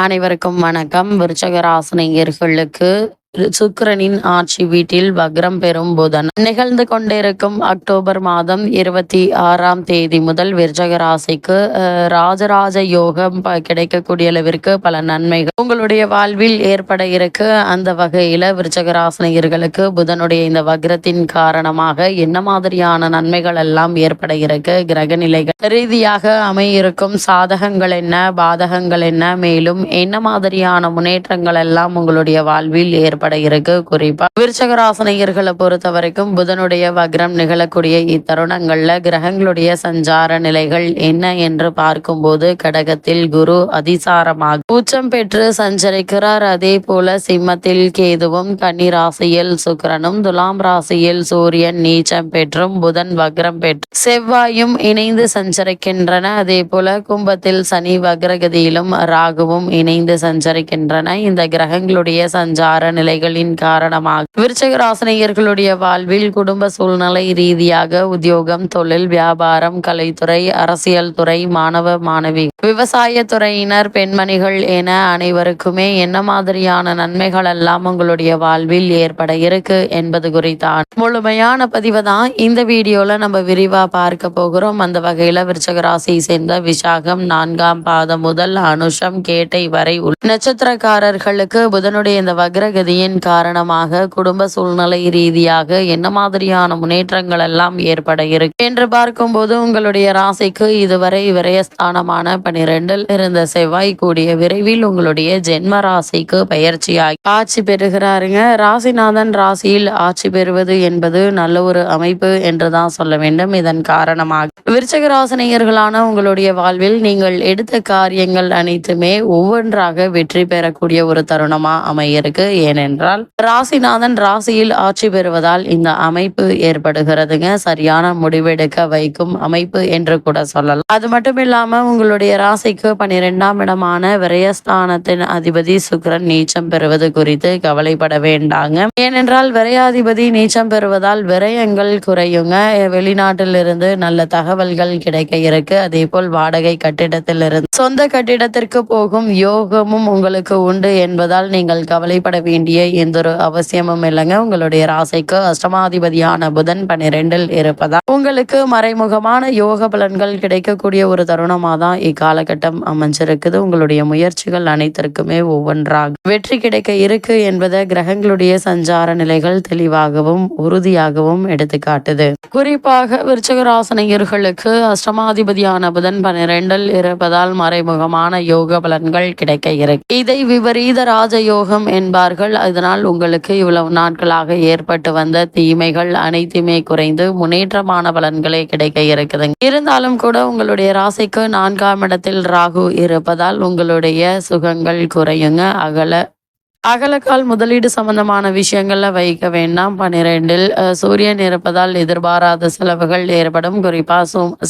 அனைவருக்கும் வணக்கம். விருச்சகராசினியர்களுக்கு சுக்கிரனின் ஆட்சி வீட்டில் வக்ரம் பெறும் புதன். நிகழ்ந்து கொண்டிருக்கும் அக்டோபர் மாதம் இருபத்தி ஆறாம் தேதி முதல் விருச்சக ராசிக்கு ராஜராஜ யோகம் ப- கிடைக்கக்கூடிய அளவிற்கு பல நன்மைகள். உங்களுடைய வாழ்வில் ஏற்பட இருக்கு. அந்த வகையில விருச்சக ராசினியர்களுக்கு புதனுடைய இந்த வக்ரத்தின் காரணமாக என்ன மாதிரியான நன்மைகள் எல்லாம் ஏற்பட இருக்கு? கிரக நிலைகள். ரீதியாக அமையிருக்கும் சாதகங்கள் என்ன? பாதகங்கள் என்ன? மேலும் என்ன மாதிரியான முன்னேற்றங்கள் எல்லாம் உங்களுடைய வாழ்வில் ஏற்பட இருக்கு குறிப்பா விருச்சகராசனையர்களை பொறுத்த வரைக்கும் புதனுடைய வக்ரம் நிகழக்கூடிய இத்தருணங்கள்ல கிரகங்களுடைய சஞ்சார நிலைகள் என்ன என்று பார்க்கும்போது கடகத்தில் குரு அதிசாரமாக உச்சம் பெற்று சஞ்சரிக்கிறார். அதே போல சிம்மத்தில் கேதுவும் கன்னி ராசியில் சுக்கரனும் துலாம் ராசியில் சூரியன் நீச்சம் பெற்றும் புதன் வக்ரம் பெற்று செவ்வாயும் இணைந்து சஞ்சரிக்கின்றன. அதே போல கும்பத்தில் சனி வக்ரகதியிலும் ராகுவும் இணைந்து சஞ்சரிக்கின்றன. இந்த கிரகங்களுடைய சஞ்சார நிலை சூழ்நிலைகளின் காரணமாக விருச்சக ராசினியர்களுடைய வாழ்வில் குடும்ப சூழ்நிலை ரீதியாக உத்தியோகம் தொழில் வியாபாரம் கலைத்துறை அரசியல் துறை மாணவ மாணவி விவசாய துறையினர் பெண்மணிகள் என அனைவருக்குமே என்ன மாதிரியான நன்மைகள் எல்லாம் உங்களுடைய வாழ்வில் ஏற்பட இருக்கு என்பது குறித்தான். முழுமையான பதிவு தான் இந்த வீடியோல நம்ம விரிவா பார்க்க போகிறோம். அந்த வகையில விருச்சக ராசியை சேர்ந்த விசாகம் நான்காம் பாதம் முதல் அனுஷம் கேட்டை வரை நட்சத்திரக்காரர்களுக்கு புதனுடைய இந்த நோயின் காரணமாக குடும்ப சூழ்நிலை ரீதியாக என்ன மாதிரியான முன்னேற்றங்கள் எல்லாம் ஏற்பட இருக்கு? என்று பார்க்கும்போது உங்களுடைய ராசிக்கு இதுவரை விரயஸ்தானமான பனிரெண்டில் இருந்த செவ்வாய் கூடிய விரைவில் உங்களுடைய ஜென்ம ராசிக்கு பயிற்சியாகி ஆட்சி பெறுகிறாருங்க. ராசிநாதன் ராசியில் ஆட்சி பெறுவது என்பது நல்ல ஒரு அமைப்பு என்றுதான் சொல்ல வேண்டும். இதன் காரணமாக விருச்சக ராசினியர்களான உங்களுடைய வாழ்வில் நீங்கள் எடுத்த காரியங்கள் அனைத்துமே ஒவ்வொன்றாக வெற்றி பெறக்கூடிய ஒரு தருணமா அமையிருக்கு. என்றால் ராசிநாதன் ராசியில் ஆட்சி பெறுவதால் இந்த அமைப்பு ஏற்படுகிறதுங்க. சரியான முடிவெடுக்க வைக்கும் அமைப்பு என்று கூட சொல்லலாம். அது மட்டும் இல்லாம உங்களுடைய ராசிக்கு பன்னிரெண்டாம் இடமான விரயஸ்தானத்தின் அதிபதி சுக்கிரன் நீச்சம் பெறுவது குறித்து கவலைப்பட வேண்டாங்க. ஏனென்றால் விரையாதிபதி நீச்சம் பெறுவதால் விரயங்கள் குறையுங்க. வெளிநாட்டிலிருந்து நல்ல தகவல்கள் கிடைக்க இருக்கு. அதே போல் வாடகை கட்டிடத்திலிருந்து சொந்த கட்டிடத்திற்கு போகும் யோகமும் உங்களுக்கு உண்டு என்பதால் நீங்கள் கவலைப்பட வேண்டிய எந்த ஒரு அவசியமும் இல்லைங்க. உங்களுடைய ராசிக்கு அஷ்டமாதிபதியான புதன் பன்னிரெண்டில் இருப்பதா உங்களுக்கு மறைமுகமான யோக பலன்கள் கிடைக்கக்கூடிய ஒரு தருணமாக தான் இக்காலகட்டம் அமைஞ்சிருக்குது. உங்களுடைய முயற்சிகள் அனைத்திற்குமே ஒவ்வொன்றாக வெற்றி கிடைக்க இருக்கு என்பதை கிரகங்களுடைய சஞ்சார நிலைகள் தெளிவாகவும் உறுதியாகவும் எடுத்துக்காட்டுது. குறிப்பாக விருச்சகராசனையர்களுக்கு அஷ்டமாதிபதியான புதன் பன்னிரெண்டில் இருப்பதால் மறைமுகமான யோக பலன்கள் கிடைக்க இருக்கு. இதை விபரீத ராஜயோகம் என்பார்கள். இதனால் உங்களுக்கு இவ்வளவு நாட்களாக ஏற்பட்டு வந்த தீமைகள் அனைத்துமே குறைந்து முன்னேற்றமான பலன்களே கிடைக்க இருக்குதுங்க இருந்தாலும் கூட உங்களுடைய ராசிக்கு நான்காம் இடத்தில் ராகு இருப்பதால் உங்களுடைய சுகங்கள் குறையுங்க அகல அகலக்கால் முதலீடு சம்பந்தமான விஷயங்களில் வைக்க வேண்டாம். பன்னிரெண்டில் சூரியன் இருப்பதால் எதிர்பாராத செலவுகள் ஏற்படும். குறிப்பா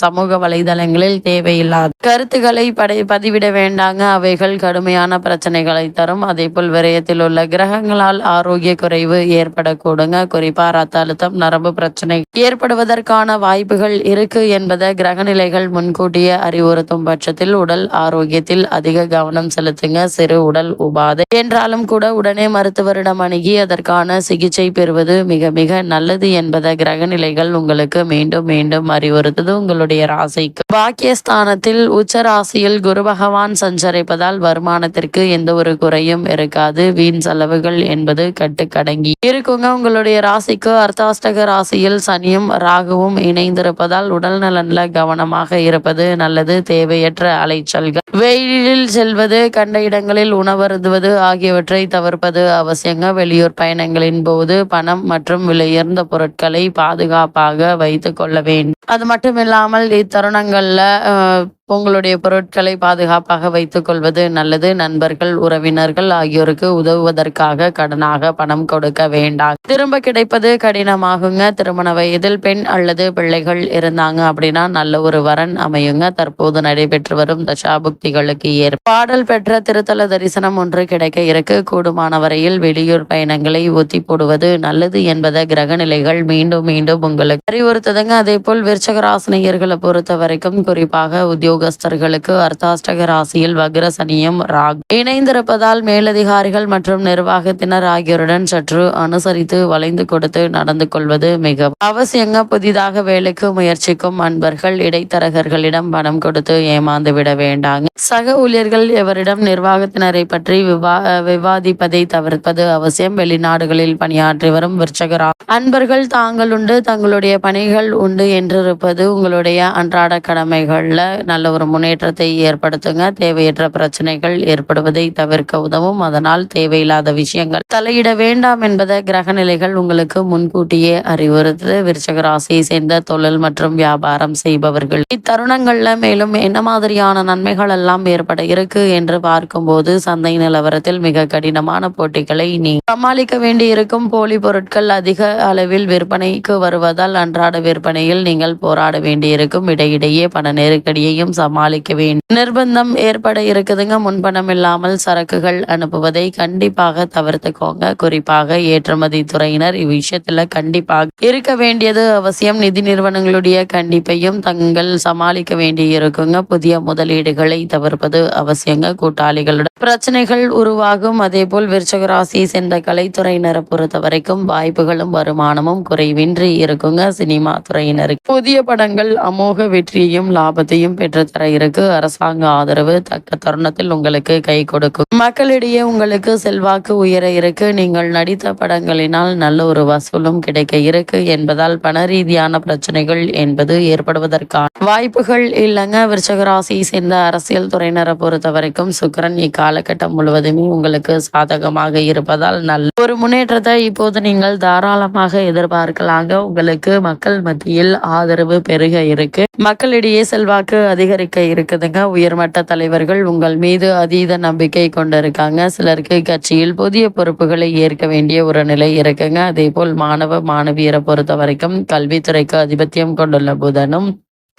சமூக வலைதளங்களில் தேவையில்லாத கருத்துக்களை படை பதிவிட வேண்டாங்க. அவைகள் கடுமையான பிரச்சனைகளை தரும். அதே போல் விரயத்தில் உள்ள கிரகங்களால் ஆரோக்கிய குறைவு ஏற்படக்கூடுங்க. குறிப்பா ரத்த அழுத்தம் நரம்பு பிரச்சனை ஏற்படுவதற்கான வாய்ப்புகள் இருக்கு என்பதை கிரகநிலைகள் முன்கூட்டியே அறிவுறுத்தும் பட்சத்தில் உடல் ஆரோக்கியத்தில் அதிக கவனம் செலுத்துங்க. சிறு உடல் உபாதை என்றாலும் கூட உடனே மருத்துவரிடம் அணுகி அதற்கான சிகிச்சை பெறுவது மிக மிக நல்லது என்பதை கிரகநிலைகள் உங்களுக்கு மீண்டும் மீண்டும் அறிவுறுத்துது உங்களுடைய ராசிக்கு. பாக்கியஸ்தானத்தில் உச்ச ராசியில் குரு பகவான் சஞ்சரிப்பதால் வருமானத்திற்கு எந்த ஒரு குறையும் இருக்காது. வீண் செலவுகள் என்பது கட்டுக்கடங்கி. இருக்குங்க உங்களுடைய ராசிக்கு அர்த்தாஷ்டக ராசியில் சனியும் ராகுவும் இணைந்திருப்பதால் உடல் நலன்ல கவனமாக இருப்பது நல்லது. தேவையற்ற அலைச்சல்கள். வெயிலில் செல்வது கண்ட இடங்களில் உணவருந்துவது ஆகியவற்றை தவிர்ப்பது அவசியங்க. வெளியூர் பயணங்களின் போது பணம் மற்றும் விலையுயர்ந்த பொருட்களை பாதுகாப்பாக வைத்து கொள்ள வேண்டும். அது மட்டும் இல்லாமல் இத்தருணங்கள்ல உங்களுடைய பொருட்களை பாதுகாப்பாக வைத்துக்கொள்வது நல்லது. நண்பர்கள் உறவினர்கள் ஆகியோருக்கு உதவுவதற்காக கடனாக பணம் கொடுக்க வேண்டாம். திரும்ப கிடைப்பது கடினமாகுங்க. திருமண வயதில் பெண் அல்லது பிள்ளைகள் இருந்தாங்க அப்படின்னா நல்ல ஒரு வரன் அமையுங்க. தற்போது நடைபெற்று வரும் தசாபுக்திகளுக்கு ஏற்ப. பாடல் பெற்ற திருத்தல தரிசனம் ஒன்று கிடைக்க இருக்கு. கூடுமான வரையில் வெளியூர் பயணங்களை ஒத்தி போடுவது நல்லது என்பதை கிரகநிலைகள் மீண்டும் மீண்டும் உங்களுக்கு அறிவுறுத்துதுங்க. அதே போல் விருச்சகராசினியர்களை பொறுத்த வரைக்கும் குறிப்பாக உத்தியோக உத்தியோகஸ்தர்களுக்கு அர்த்தாஷ்டக ராசியில் வக்ர சனியும் ராக். இணைந்திருப்பதால் மேலதிகாரிகள் மற்றும் நிர்வாகத்தினர் ஆகியோருடன் சற்று அனுசரித்து வளைந்து கொடுத்து நடந்து கொள்வது மிக அவசியங்க. புதிதாக வேலைக்கு முயற்சிக்கும் அன்பர்கள் இடைத்தரகர்களிடம் பணம் கொடுத்து ஏமாந்து விட வேண்டாங்க. சக ஊழியர்கள் எவரிடம் நிர்வாகத்தினரை பற்றி விவா விவாதிப்பதை தவிர்ப்பது அவசியம். வெளிநாடுகளில் பணியாற்றி வரும் விற்சகரா அன்பர்கள் தாங்கள் உண்டு தங்களுடைய பணிகள் உண்டு என்றிருப்பது உங்களுடைய அன்றாட கடமைகள்ல நல்ல ஒரு முன்னேற்றத்தை ஏற்படுத்துங்க. தேவையற்ற பிரச்சனைகள் ஏற்படுவதை தவிர்க்க உதவும். அதனால் தேவையில்லாத விஷயங்கள் தலையிட வேண்டாம் என்பதை கிரக நிலைகள் உங்களுக்கு முன்கூட்டியே அறிவுறுத்து விருச்சக ராசியை சேர்ந்த தொழில் மற்றும் வியாபாரம் செய்பவர்கள். இத்தருணங்கள்ல மேலும் என்ன மாதிரியான நன்மைகள் எல்லாம் ஏற்பட இருக்கு என்று பார்க்கும்போது சந்தை நிலவரத்தில் மிக கடினமான போட்டிகளை நீ சமாளிக்க வேண்டி இருக்கும் போலி பொருட்கள் அதிக அளவில் விற்பனைக்கு வருவதால் அன்றாட விற்பனையில் நீங்கள் போராட வேண்டியிருக்கும். இடையிடையே பண நெருக்கடியையும் சமாளிக்க வேண்டும். நிர்பந்தம் ஏற்பட இருக்குதுங்க. முன்பணம் இல்லாமல் சரக்குகள் அனுப்புவதை கண்டிப்பாக தவிர்த்துக்கோங்க. குறிப்பாக ஏற்றுமதி துறையினர் இவ்விஷயத்துல கண்டிப்பாக இருக்க வேண்டியது அவசியம். நிதி நிறுவனங்களுடைய கண்டிப்பையும் தங்கள் சமாளிக்க வேண்டி இருக்குங்க புதிய முதலீடுகளை தவிர்ப்பது அவசியங்க. கூட்டாளிகளுடன் பிரச்சனைகள் உருவாகும். அதே போல் விருச்சகராசி சென்ற கலைத்துறையினரை பொறுத்த வரைக்கும் வாய்ப்புகளும் வருமானமும் குறைவின்றி இருக்குங்க. சினிமா துறையினருக்கு புதிய படங்கள் அமோக வெற்றியையும் லாபத்தையும் பெற்று பெற்றுத்தர இருக்கு. அரசாங்க ஆதரவு தக்க தருணத்தில் உங்களுக்கு கை கொடுக்கும். மக்களிடையே உங்களுக்கு செல்வாக்கு உயர இருக்கு. நீங்கள் நடித்த படங்களினால் நல்ல ஒரு வசூலும் கிடைக்க இருக்கு என்பதால் பண ரீதியான பிரச்சனைகள் என்பது ஏற்படுவதற்கான வாய்ப்புகள் இல்லைங்க. விருச்சகராசியை சேர்ந்த அரசியல் துறையினரை பொறுத்த வரைக்கும் சுக்கிரன் இக்காலகட்டம் முழுவதுமே உங்களுக்கு சாதகமாக இருப்பதால் நல்ல ஒரு முன்னேற்றத்தை இப்போது நீங்கள் தாராளமாக எதிர்பார்க்கலாங்க. உங்களுக்கு மக்கள் மத்தியில் ஆதரவு பெருக இருக்கு. மக்களிடையே செல்வாக்கு அதிக அதிகரிக்க இருக்குதுங்க. உயர்மட்ட தலைவர்கள் உங்கள் மீது அதீத நம்பிக்கை கொண்டிருக்காங்க. சிலருக்கு கட்சியில் புதிய பொறுப்புகளை ஏற்க வேண்டிய ஒரு நிலை இருக்குங்க. அதே போல் மாணவ மாணவியரை பொறுத்த வரைக்கும் கல்வித்துறைக்கு அதிபத்தியம் கொண்டுள்ள புதனும்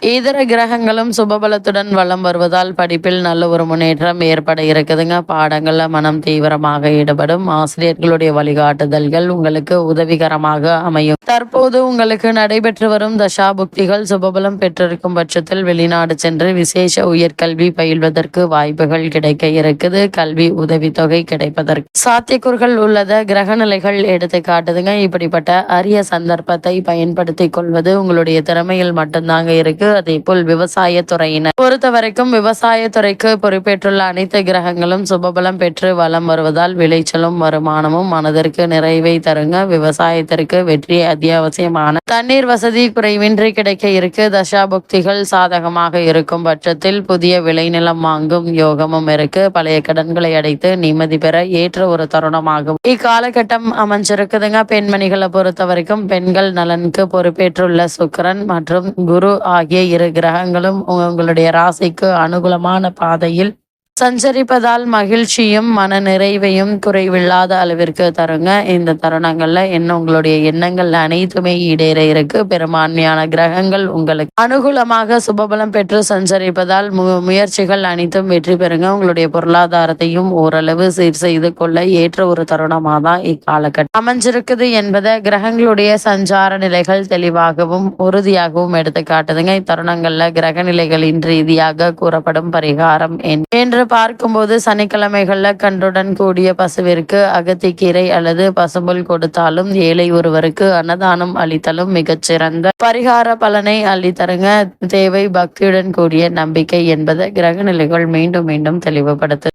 இதர கிரகங்களும் சுபபலத்துடன் வலம் வருவதால் படிப்பில் நல்ல ஒரு முன்னேற்றம் ஏற்பட இருக்குதுங்க. பாடங்களில் மனம் தீவிரமாக ஈடுபடும். ஆசிரியர்களுடைய வழிகாட்டுதல்கள் உங்களுக்கு உதவிகரமாக அமையும். தற்போது உங்களுக்கு நடைபெற்று வரும் தசாபுக்திகள் சுபபலம் பெற்றிருக்கும் பட்சத்தில் வெளிநாடு சென்று விசேஷ உயர்கல்வி பயில்வதற்கு வாய்ப்புகள் கிடைக்க இருக்குது. கல்வி உதவித்தொகை கிடைப்பதற்கு சாத்தியக்கூறுகள் உள்ளத கிரக நிலைகள் எடுத்து காட்டுதுங்க இப்படிப்பட்ட அரிய சந்தர்ப்பத்தை பயன்படுத்தி கொள்வது உங்களுடைய திறமையில் மட்டும்தாங்க இருக்கு. அதே போல் விவசாய துறையினர் பொறுத்த வரைக்கும் விவசாய துறைக்கு பொறுப்பேற்றுள்ள அனைத்து கிரகங்களும் சுபபலம் பெற்று வலம் வருவதால் விளைச்சலும் வருமானமும் மனதிற்கு நிறைவை தருங்க. விவசாயத்திற்கு வெற்றி அத்தியாவசியமான தண்ணீர் வசதி குறைவின்றி கிடைக்க இருக்கு. தசாபுக்திகள் சாதகமாக இருக்கும் பட்சத்தில் புதிய விளைநிலம் வாங்கும் யோகமும் இருக்கு. பழைய கடன்களை அடைத்து நிம்மதி பெற ஏற்ற ஒரு தருணமாகும். இக்காலகட்டம் அமைஞ்சிருக்குதுங்க. பெண்மணிகளை பொறுத்த வரைக்கும் பெண்கள் நலனுக்கு பொறுப்பேற்றுள்ள சுக்கரன் மற்றும் குரு ஆகிய இரு கிரகங்களும் உங்களுடைய ராசிக்கு அனுகூலமான பாதையில் சஞ்சரிப்பதால் மகிழ்ச்சியும் மன நிறைவையும் குறைவில்லாத அளவிற்கு தருங்க. இந்த தருணங்கள்ல என்ன உங்களுடைய எண்ணங்கள் அனைத்துமே ஈடேற இருக்கு. பெரும்பான்மையான கிரகங்கள் உங்களுக்கு அனுகூலமாக சுபபலம் பெற்று சஞ்சரிப்பதால் முயற்சிகள் அனைத்தும் வெற்றி பெறுங்க. உங்களுடைய பொருளாதாரத்தையும் ஓரளவு சீர் செய்து கொள்ள ஏற்ற ஒரு தருணமாக தான் இக்காலகட்டம் அமைஞ்சிருக்குது என்பதை கிரகங்களுடைய சஞ்சார நிலைகள் தெளிவாகவும் உறுதியாகவும் எடுத்து காட்டுதுங்க இத்தருணங்கள்ல கிரக நிலைகளின் ரீதியாக கூறப்படும் பரிகாரம் என்- என்று பார்க்கும்போது சனிக்கிழமைகளில் கன்றுடன் கூடிய பசுவிற்கு அகத்திக்கீரை அல்லது பசும்புல் கொடுத்தாலும் ஏழை ஒருவருக்கு அன்னதானம் அளித்தலும் மிகச்சிறந்த பரிகார பலனை அள்ளித்தருங்க தேவை பக்தியுடன் கூடிய நம்பிக்கை என்பதை கிரக நிலைகள் மீண்டும் மீண்டும் தெளிவுபடுத்து